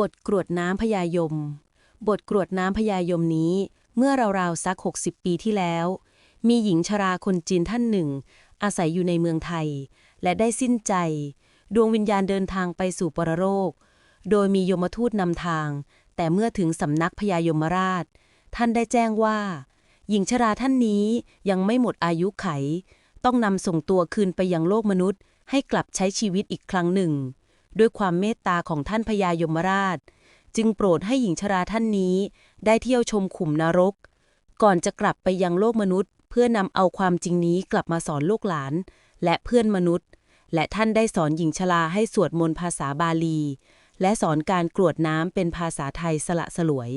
บทกรวดน้ำพญายม บทกรวดน้ำพญายมนี้ เมื่อราวๆสัก 60 ปีที่แล้ว มีหญิงชราคนจีนท่านหนึ่ง อาศัยอยู่ในเมืองไทย และได้สิ้นใจ ดวงวิญญาณเดินทางไปสู่ปรโลกโดยมียมทูตนำทาง แต่เมื่อถึงสำนักพญายมราช ท่านได้แจ้งว่า หญิงชราท่านนี้ยังไม่หมดอายุไข ต้องนำส่งตัวคืนไปยังโลกมนุษย์ ให้กลับใช้ชีวิตอีกครั้งหนึ่ง ด้วยความเมตตาของท่านพญายมราช จึงโปรดให้หญิงชราท่านนี้ ได้เที่ยวชมขุมนรก ก่อนจะกลับไปยังโลกมนุษย์ เพื่อนำเอาความจริงนี้กลับมาสอนลูกหลาน และเพื่อนมนุษย์ และท่านได้สอนหญิงชราให้สวดมนต์ภาษาบาลี และสอนการกรวดน้ำเป็นภาษาไทยสละสลวย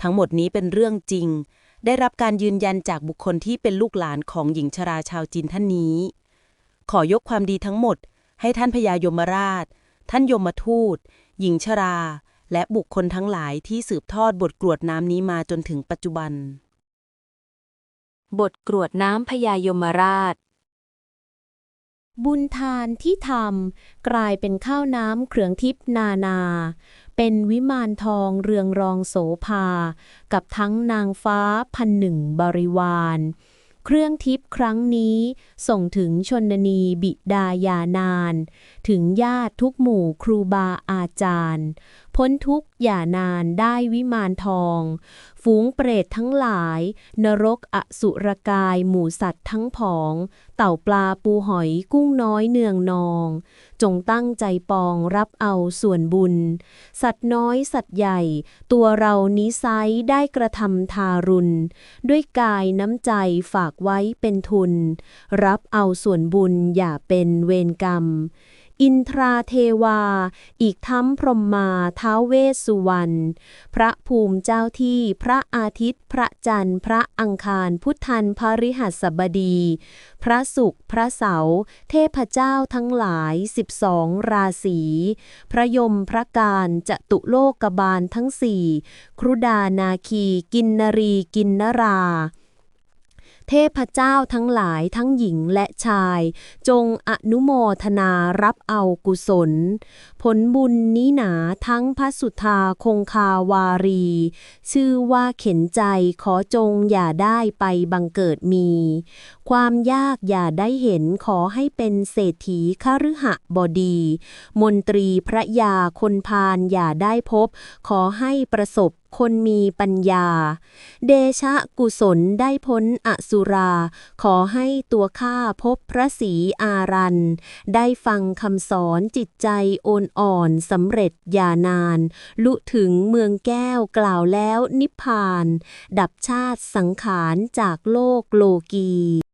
ทั้งหมดนี้เป็นเรื่องจริง ได้รับการยืนยันจากบุคคลที่เป็นลูกหลานของหญิงชราชาวจีนท่านนี้ขอยกความดีทั้งหมดให้ท่านพญายมราช ท่านยมทูต หญิงชรา และบุคคลทั้งหลายที่สืบทอดบทกรวดน้ำนี้มาจนถึงปัจจุบัน บทกรวดน้ำพญายมราช บุญทานที่ทำกลายเป็นข้าวน้ำเครื่องทิพย์นานา เป็นวิมานทองเรืองรองโสภา กับทั้งนางฟ้าพันหนึ่งบริวาร เครื่องทิพย์ครั้งนี้ ส่งถึงชนนีบิดายานาน ถึงญาติทุกหมู่ครูบาอาจารย์ พ้นทุกข์อย่านานได้วิมานทอง ฝูงเปรตทั้งหลาย นรกอสุรกาย หมูสัตว์ทั้งผอง เต่าปลาปูหอยกุ้งน้อยเนืองนอง จงตั้งใจปองรับเอาส่วนบุญ สัตว์น้อยสัตว์ใหญ่ ตัวเรานี้ไซได้กระทำทารุณ ด้วยกายน้ำใจฝากไว้เป็นทุน รับเอาส่วนบุญอย่าเป็นเวรกรรม อินทราเทวา อีกทั้งพรหมมาท้าวเวสสุวรรณ พระภูมิเจ้าที่ พระอาทิตย์ พระจันทร์ พระอังคาร พุทธันพฤหัสบดี พระศุกร์ พระเสาร์เทพเจ้าทั้งหลายสิบสองราศี พระยมพระการจตุโลกบาลทั้งสี่ ครุดานาคี กินนรี กินนรา เทพเจ้าทั้งหลายทั้งหญิงและชาย จงอนุโมทนารับเอากุศล ผลบุญนี้หนาทั้งพระสุธาคงคาวารี ชื่อว่าเข็นใจขอจงอย่าได้ไปบังเกิดมี ความยากอย่าได้เห็นขอให้เป็นเศรษฐีคฤหบดี มนตรีพระยาคนพาลอย่าได้พบ ขอให้ประสบคนมีปัญญา เดชะกุศลได้พ้นอสุรา ขอให้ตัวข้าพบพระศรีอารัน ได้ฟังคำสอนจิตใจโอนอ่อนสำเร็จอย่านาน ลุถึงเมืองแก้วกล่าวแล้วนิพพาน ดับชาติสังขารจากโลกโลกี